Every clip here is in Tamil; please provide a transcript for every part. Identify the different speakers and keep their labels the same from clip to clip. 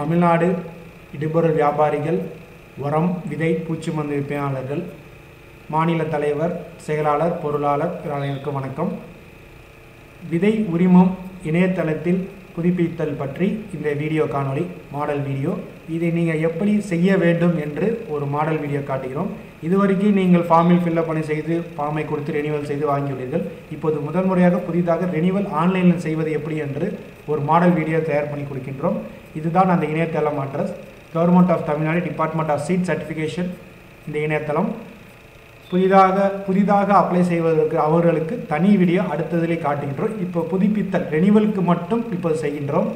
Speaker 1: தமிழ்நாடு இடுபொருள் வியாபாரிகள் உரம் விதை பூச்சி மருந்து விற்பனையாளர்கள் மாநில தலைவர் செயலாளர் பொருளாளர் அனைவருக்கும் வணக்கம். விதை உரிமம் இணையதளத்தில் புதுப்பித்தல் பற்றி இந்த வீடியோ காணொளி மாடல் வீடியோ. இதை நீங்கள் எப்படி செய்ய வேண்டும் என்று ஒரு மாடல் வீடியோ காட்டுகிறோம். இதுவரைக்கும் நீங்கள் ஃபார்மில் ஃபில்லப் பண்ணி செய்து ஃபார்மை கொடுத்து ரெனிவல் செய்து வாங்கியுள்ளீர்கள். இப்போது முதல் முறையாக புதிதாக ரெனிவல் ஆன்லைனில் செய்வது எப்படி என்று ஒரு மாடல் வீடியோ தயார் பண்ணி கொடுக்கின்றோம். இதுதான் அந்த இணையதளம் address government of Tamil Nadu department of seed certification இந்த இணையதளம். புதிதாக புதிதாக அப்ளை செய்வதற்கு அவர்களுக்கு தனி வீடியோ அடுத்ததிலே காட்டுகின்றோம். இப்போ புதுப்பித்தல் ரெனிவலுக்கு மட்டும் இப்போ செய்கின்றோம்.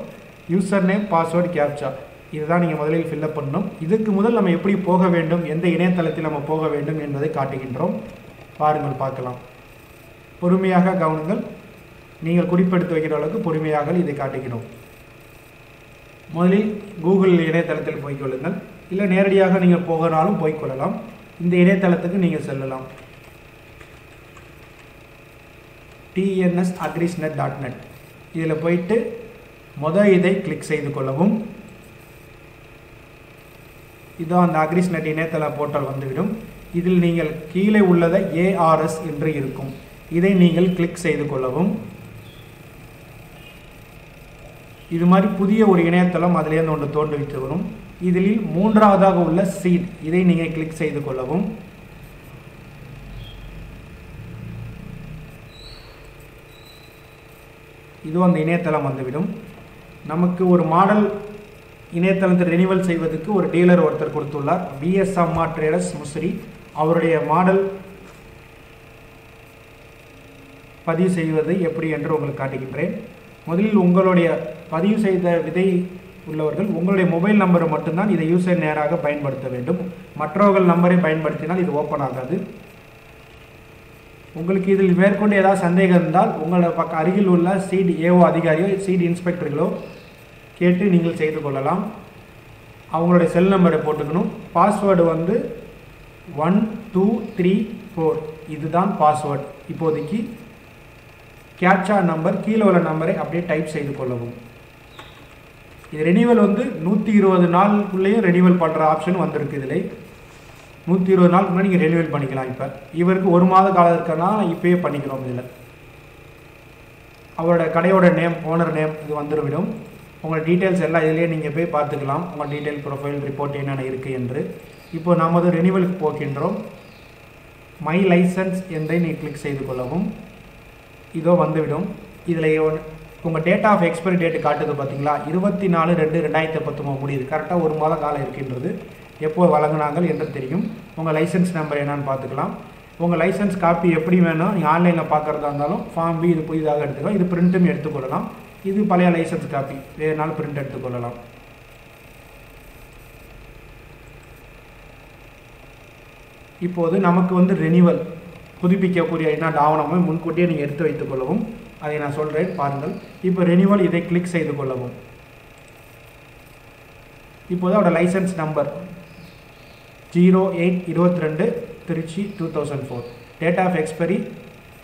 Speaker 1: யூசர் நேம் பாஸ்வேர்டு கேப்சா இதுதான் நீங்கள் முதலில் ஃபில்லப் பண்ணணும். இதுக்கு முதல் நம்ம எப்படி போக வேண்டும் எந்த இணையதளத்தில் நம்ம போக வேண்டும் என்பதை காட்டுகின்றோம். பாருங்கள் பார்க்கலாம். பொறுமையாக கவனங்கள். நீங்கள் குறிப்பெடுத்து வைக்கிற அளவுக்கு பொறுமையாக இதை காட்டுகிறோம். முதலில் கூகுள் இணையதளத்தில் போய்க்கொள்ளுங்கள் இல்லை நேரடியாக நீங்கள் போகனாலும் போய்க்கொள்ளலாம் இந்த இணையதளத்துக்கு நீங்கள் செல்லலாம். டிஎன்எஸ் அக்ரிஸ்நெட் டாட் நெட் இதில் போயிட்டு மொதல் இதை கிளிக் செய்து கொள்ளவும். இதோ அந்த அக்ரிஸ்நெட் இணையதள போர்ட்டல் வந்துவிடும். இதில் நீங்கள் கீழே உள்ளதை ஏஆர்எஸ் என்று இருக்கும். இதை நீங்கள் கிளிக் செய்து கொள்ளவும். இது மாதிரி புதிய ஒரு இணையதளம் அதிலேருந்து ஒன்று தோன்றுவித்து வரும் இதில் மூன்றாவதாக உள்ள சீட் இதை நீங்கள் கிளிக் செய்து கொள்ளவும். இதுவும் அந்த இணையதளம் வந்துவிடும். நமக்கு ஒரு மாடல் இணையதளத்தை ரெனிவல் செய்வதற்கு ஒரு டீலர் ஒருத்தர் கொடுத்துள்ளார். பிஎஸ் அம்மா ட்ரேடர்ஸ் முசிறி அவருடைய மாடல் பதிவு செய்வது எப்படி என்று உங்களுக்கு காட்டுகின்றேன். முதலில் உங்களுடைய பதிவு செய்த விதை உள்ளவர்கள் உங்களுடைய மொபைல் நம்பரை மட்டும்தான் இதை யூசர் நேராக பயன்படுத்த வேண்டும். மற்றவர்கள் நம்பரை பயன்படுத்தினால் இது ஓப்பன் ஆகாது. உங்களுக்கு இதில் மேற்கொண்டு ஏதாவது சந்தேகம் இருந்தால் உங்களோட பக்க அருகில் உள்ள சீட் ஏஓ அதிகாரியோ சீட் இன்ஸ்பெக்டர்களோ கேட்டு நீங்கள் செய்து கொள்ளலாம். அவங்களுடைய செல் நம்பரை போட்டுக்கணும். பாஸ்வேர்டு வந்து ஒன் டூ த்ரீ ஃபோர். இதுதான் பாஸ்வேர்டு இப்போதைக்கு கேட்சா நம்பர் கீழே உள்ள நம்பரை அப்படியே டைப் செய்து கொள்ளவும். இது ரெனிவல் வந்து நூற்றி இருபது நாளுக்குள்ளேயும் ரெனிவல் பண்ணுற ஆப்ஷன் வந்திருக்கு இதில். நூற்றி இருபது நாளுக்கு முன்னாடி நீங்கள் ரெனிவல் பண்ணிக்கலாம் இப்போ. இவருக்கு ஒரு மாத காலம் இருக்கனா இப்போயே பண்ணிக்கிறோம் இதில். அவரோட கடையோட நேம் ஓனர் நேம் இது வந்துவிடும் உங்கள் டீட்டெயில்ஸ் எல்லாம் இதிலே நீங்கள் போய் பார்த்துக்கலாம். உங்கள் டீட்டெயில் ப்ரொஃபைல் ரிப்போர்ட் என்னென்ன இருக்குது என்று. இப்போ நமது ரெனிவலுக்கு போகின்றோம். மை லைசன்ஸ் என்றை நீ கிளிக் செய்து கொள்ளவும் இதோ வந்துவிடும். இதில் உங்கள் டேட் ஆஃப் எக்ஸ்பைரி டேட் காட்டுது பார்த்தீங்களா இருபத்தி நாலு ரெண்டு ரெண்டாயிரத்தி பத்தொம்பது முடியுது. கரெக்டாக ஒரு மாத காலம் இருக்கின்றது. எப்போ வழங்கினாங்கள் என்று தெரியும். உங்கள் லைசன்ஸ் நம்பர் என்னன்னு பார்த்துக்கலாம். உங்கள் லைசன்ஸ் காப்பி எப்படி வேணும் நீங்கள் ஆன்லைனில் பார்க்குறதா இருந்தாலும் ஃபார்ம் பி இது புதிதாக எடுத்துக்கலாம். இது பிரிண்ட்டும் எடுத்துக்கொள்ளலாம் இது பழைய லைசன்ஸ் காப்பி வேறுனாலும் பிரிண்ட் எடுத்துக்கொள்ளலாம் இப்போது நமக்கு வந்து ரெனிவல் புதுப்பிக்கக்கூடிய என்ன ஆவணமும் முன்கூட்டியே நீங்கள் எடுத்து வைத்துக் கொள்ளவும். அதை நான் சொல்கிறேன் பாருங்கள். இப்போ ரெனியூவல் இதை கிளிக் செய்து கொள்ளவும். இப்போது அவரோட லைசன்ஸ் நம்பர் ஜீரோ எயிட் இருபத்தி ரெண்டு Trichy two thousand four date of expiry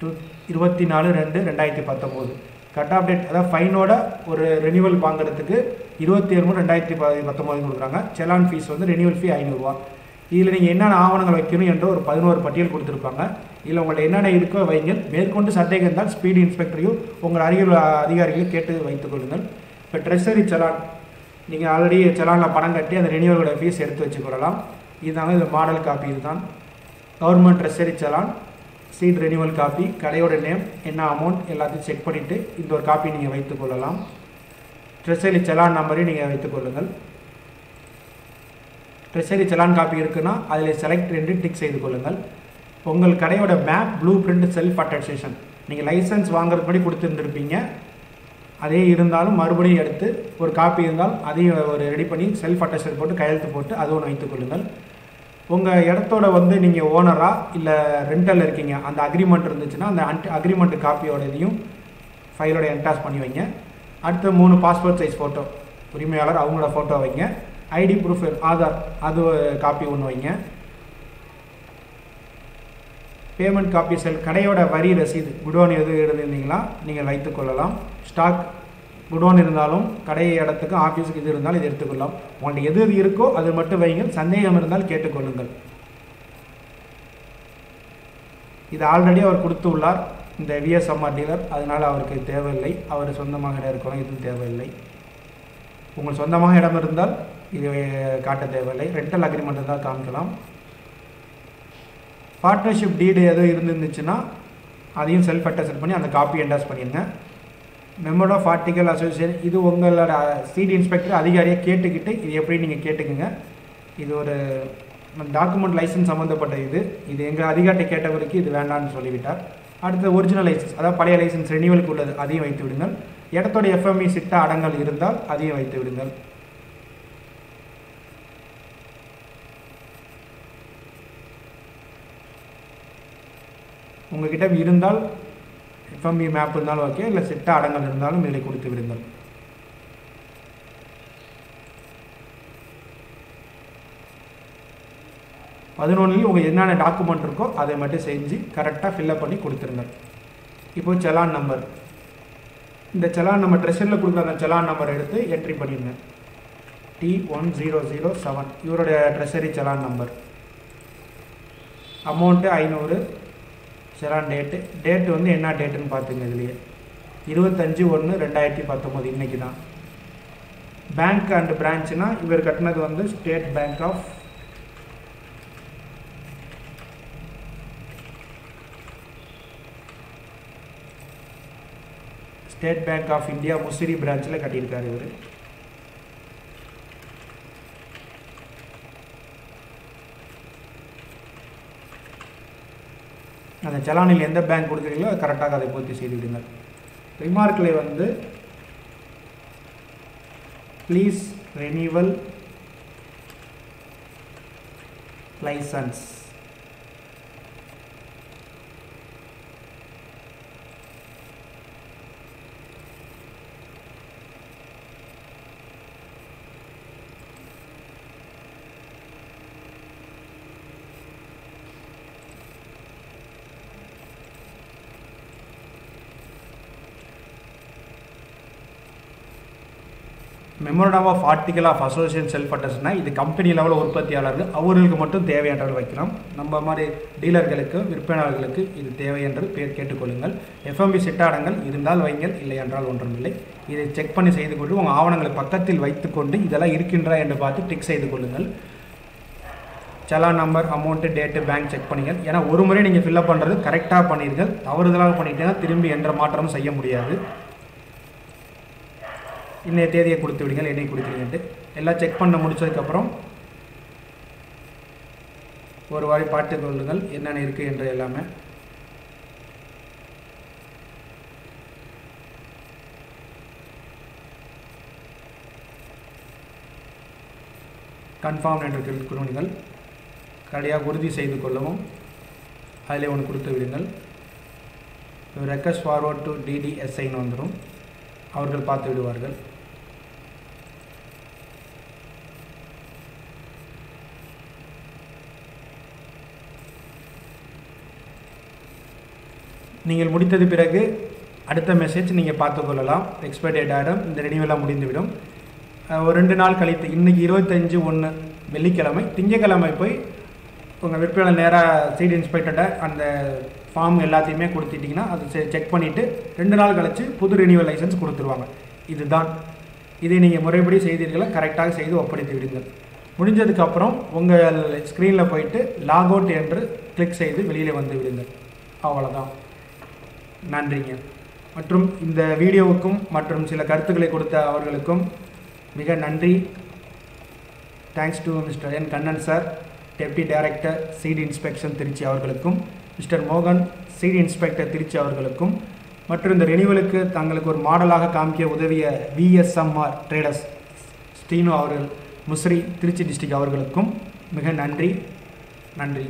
Speaker 1: two இருபத்தி நாலு ரெண்டு ரெண்டாயிரத்தி பத்தொம்போது. கட் ஆஃப் டேட் அதாவது ஃபைனோட ஒரு ரெனியூவல் வாங்குறதுக்கு இருபத்தி ஏழு மூணு ரெண்டாயிரத்தி ப பத்தொம்போது கொடுக்குறாங்க. செலான் ஃபீஸ் வந்து ரெனியூவல் ஃபீ ஐநூறுரூவா இதில் நீங்கள் என்னென்ன ஆவணங்கள் வைக்கணும் என்ற ஒரு பதினோரு பட்டியல் கொடுத்துருப்பாங்க. இல்லை உங்கள்ட்ட என்னென்ன இருக்கோ வைங்க. மேற்கொண்டு சந்தேகம் இருந்தால் ஸ்பீடு இன்ஸ்பெக்டரையும் உங்கள் அருகில் அதிகாரிகளையும் கேட்டு வைத்துக் கொள்ளுங்கள். இப்போ ட்ரெஷரி செலான் நீங்கள் ஆல்ரெடி செலானில் பணம் கட்டி அந்த ரெனியூவலோட ஃபீஸ் எடுத்து வச்சுக்கொள்ளலாம் இதுதாங்க இது மாடல் காப்பி இதுதான். Government treasury challan seed renewal copy கடையோட நேம் என்ன அமௌண்ட் எல்லாத்தையும் செக் பண்ணிவிட்டு இந்த ஒரு காப்பி நீங்கள் வைத்துக்கொள்ளலாம் ட்ரெஷரி செலான் நம்பரையும் நீங்கள் வைத்துக்கொள்ளுங்கள் ட்ரெஷரி செலான் காப்பி இருக்குன்னா அதில் செலக்ட் ரெண்டு டிக் செய்து கொள்ளுங்கள். உங்கள் கடையோட map blue print self attestation நீங்கள் லைசன்ஸ் வாங்குறதுபடி கொடுத்துருந்துருப்பீங்க. அதே இருந்தாலும் மறுபடியும் எடுத்து ஒரு காப்பி இருந்தால் அதையும் ஒரு ரெடி பண்ணி செல்ஃப் அட்டஸ்டேஷன் போட்டு கையெழுத்து போட்டு அது ஒன்று வைத்துக் கொள்ளுங்கள். உங்கள் இடத்தோட வந்து நீங்கள் ஓனராக இல்லை ரெண்டல் இருக்கீங்க அந்த அக்ரிமெண்ட் இருந்துச்சுன்னா அந்த அக்ரிமெண்ட் காப்பியோட இதையும் ஃபைலோட என்டாஸ் பண்ணி வைங்க. அடுத்த மூணு பாஸ்போர்ட் சைஸ் ஃபோட்டோ உரிமையாளர் அவங்களோட ஃபோட்டோ வைங்க. ஐடி ப்ரூஃப் ஆதார் அது காப்பி ஒன்று வைங்க. பேமெண்ட் காப்பி செல் கடையோட வரி ரசீது குடோன் எது இருந்தீங்களா நீங்கள் வைத்துக்கொள்ளலாம் ஸ்டாக் குடோன் இருந்தாலும் கடை இடத்துக்கு ஆஃபீஸுக்கு இது இருந்தாலும் இது எடுத்துக்கொள்ளலாம். உங்கள்கிட்ட எது எது இருக்கோ அது மட்டும் வைங்க சந்தேகம் இருந்தால் கேட்டுக்கொள்ளுங்கள். இது ஆல்ரெடி அவர் கொடுத்து உள்ளார். இந்த விஎஸ்எம்ஆர் டீலர் அதனால் அவருக்கு தேவையில்லை. அவர் சொந்தமாக இடம் இருக்கணும் இதுவும் தேவையில்லை. உங்கள் சொந்தமாக இடம் இருந்தால் இது காட்ட தேவையில்லை. ரெண்டல் அக்ரிமெண்ட் தான் காமிக்கலாம். பார்ட்னர்ஷிப் டீடு எதுவும் இருந்துருந்துச்சுன்னா அதையும் செல்ஃப் அட்டஸ்ட் பண்ணி அந்த காப்பி என்டாஸ் பண்ணிடுங்க மெம்பர் ஆஃப் ஆர்டிகல் அசோசியேஷன் இது உங்களோட சிடி இன்ஸ்பெக்டர் அதிகாரியை கேட்டுக்கிட்டு இது எப்படி நீங்கள் கேட்டுக்குங்க. இது ஒரு டாக்குமெண்ட் லைசன்ஸ் சம்மந்தப்பட்ட இது. இது எங்கள் அதிகாரிட்ட கேட்டவருக்கு இது வேண்டாம்னு சொல்லிவிட்டார். அடுத்து ஒரிஜினல் லைசன்ஸ் அதாவது பழைய லைசன்ஸ் ரெனியூவலுக்கு உள்ளது அதையும் வைத்து விடுங்கள். இடத்தோட எஃப்எம்இ சிட்ட அடங்கல் இருந்தால் அதையும் வைத்து விடுங்கள். உங்கள்கிட்ட இருந்தால் எஃப்எம்பி மேப் இருந்தாலும் ஓகே இல்லை சிட்ட அடங்கல் இருந்தாலும் இதில் கொடுத்து விடுங்கள். பதினொன்றில் உங்கள் என்னென்ன டாக்குமெண்ட் இருக்கோ அதை மட்டும் செஞ்சு கரெக்டாக ஃபில்லப் பண்ணி கொடுத்துருங்க இப்போ செலான் நம்பர் இந்த செலான் நம்பர் ட்ரெஷரில் கொடுக்குற அந்த செலான் நம்பர் எடுத்து என்ட்ரி பண்ணிடுங்க D one zero zero seven இவருடைய ட்ரெஷரி செலான் நம்பர் அமௌண்ட்டு ஐநூறு. செலான் டேட்டு டேட்டு வந்து என்ன டேட்டுன்னு பார்த்துங்க இதுலேயே. இருபத்தஞ்சி ஒன்று ரெண்டாயிரத்தி பத்தொம்போது இன்றைக்கி தான். பேங்க் அண்ட் பிரான்ச்னா இவர் கட்டினது வந்து State Bank of State Bank of India Musiri பிரான்ச்சில் கட்டியிருக்காரு இவர். அந்த செலானில் எந்த பேங்க் கொடுக்குறீங்களோ அது கரெக்டாக அதை பூர்த்தி செய்து விடுங்கள். ரிமார்க்கில் வந்து please renewal licence memorandum of article of association self அட்டஸ்னா இது கம்பெனி லெவலில் உற்பத்தியாளர்கள் அவர்களுக்கு மட்டும் தேவையானவர்கள் வைக்கலாம். நம்ம மாதிரி டீலர்களுக்கு விற்பனையாளர்களுக்கு இது தேவை என்று பேர் கேட்டுக்கொள்ளுங்கள். எஃப்எம்பி சிட்டாடங்கள் இருந்தால் வைங்கள் இல்லை என்றால் ஒன்றுமில்லை. இதை செக் பண்ணி செய்து கொண்டு உங்கள் ஆவணங்களை பக்கத்தில் வைத்துக்கொண்டு இதெல்லாம் இருக்கின்றா என்று பார்த்து டிக் செய்து கொள்ளுங்கள். Challan number amount date bank check பண்ணுங்கள். ஏன்னா ஒரு முறை நீங்கள் ஃபில்அப் பண்ணுறது கரெக்டாக பண்ணிடுங்கள் தவறுதலாக பண்ணிட்டீங்கன்னா திரும்பி என்ற மாற்றமும் செய்ய முடியாது. இன்னைய தேதியை கொடுத்து விடுங்கள் என்னை கொடுத்துருங்கன்ட்டு எல்லாம் செக் பண்ண முடிச்சதுக்கப்புறம் ஒரு வாரி பார்த்து கொள்ளுங்கள் என்னென்ன இருக்குது என்று எல்லாமே. கன்ஃபார்ம் என்று கொடுங்கள் கடையாக உறுதி செய்து கொள்ளவும் அதில் ஒன்று கொடுத்து விடுங்கள். ரெக்வஸ்ட் ஃபார்வர்ட் டு டிடிஎஸ்ஐன்னு வந்துடும் அவர்கள் பார்த்து விடுவார்கள். நீங்கள் முடித்தது பிறகு அடுத்த மெசேஜ் நீங்கள் பார்த்துக்கொள்ளலாம் எக்ஸ்பைர் டேட் ஆகிடும் இந்த ரெனியூவெல்லாம் முடிந்துவிடும். ஒரு ரெண்டு நாள் கழித்து இன்றைக்கி இருபத்தஞ்சி ஒன்று வெள்ளிக்கிழமை திங்கக்கிழமை போய் உங்கள் விற்பனை நேராக சீட் இன்ஸ்பெக்டர்கிட்ட அந்த ஃபார்ம் எல்லாத்தையுமே கொடுத்துட்டிங்கன்னா அது செக் பண்ணிவிட்டு ரெண்டு நாள் கழித்து புது ரினியூவல் லைசன்ஸ் கொடுத்துருவாங்க. இதுதான். இதை நீங்கள் முறைப்படி செய்தீர்களா? கரெக்டாக செய்து ஒப்படைத்து விடுங்கள். முடிஞ்சதுக்கப்புறம் உங்கள் ஸ்க்ரீனில் போயிட்டு லாக் அவுட் என்று கிளிக் செய்து வெளியில் வந்து விடுங்கள். அவ்வளோதான் நன்றிங்க. மற்றும் இந்த வீடியோவுக்கும் மற்றும் சில கருத்துக்களை கொடுத்த அவர்களுக்கும் மிக நன்றி. Thanks to mister N Kannan sir deputy director seed inspection Trichy அவர்களுக்கும் மிஸ்டர் மோகன் சீட் இன்ஸ்பெக்டர் திருச்சி அவர்களுக்கும் மற்றும் இந்த ரெனிவலுக்கு தங்களுக்கு ஒரு மாடலாக காமிக்க உதவிய விஎஸ்எம்ஆர் ட்ரேடர்ஸ் ஸ்ரீனு அவர்கள் முஸ்ரி திருச்சி டிஸ்ட்ரிக்ட் அவர்களுக்கும் மிக நன்றி. நன்றி.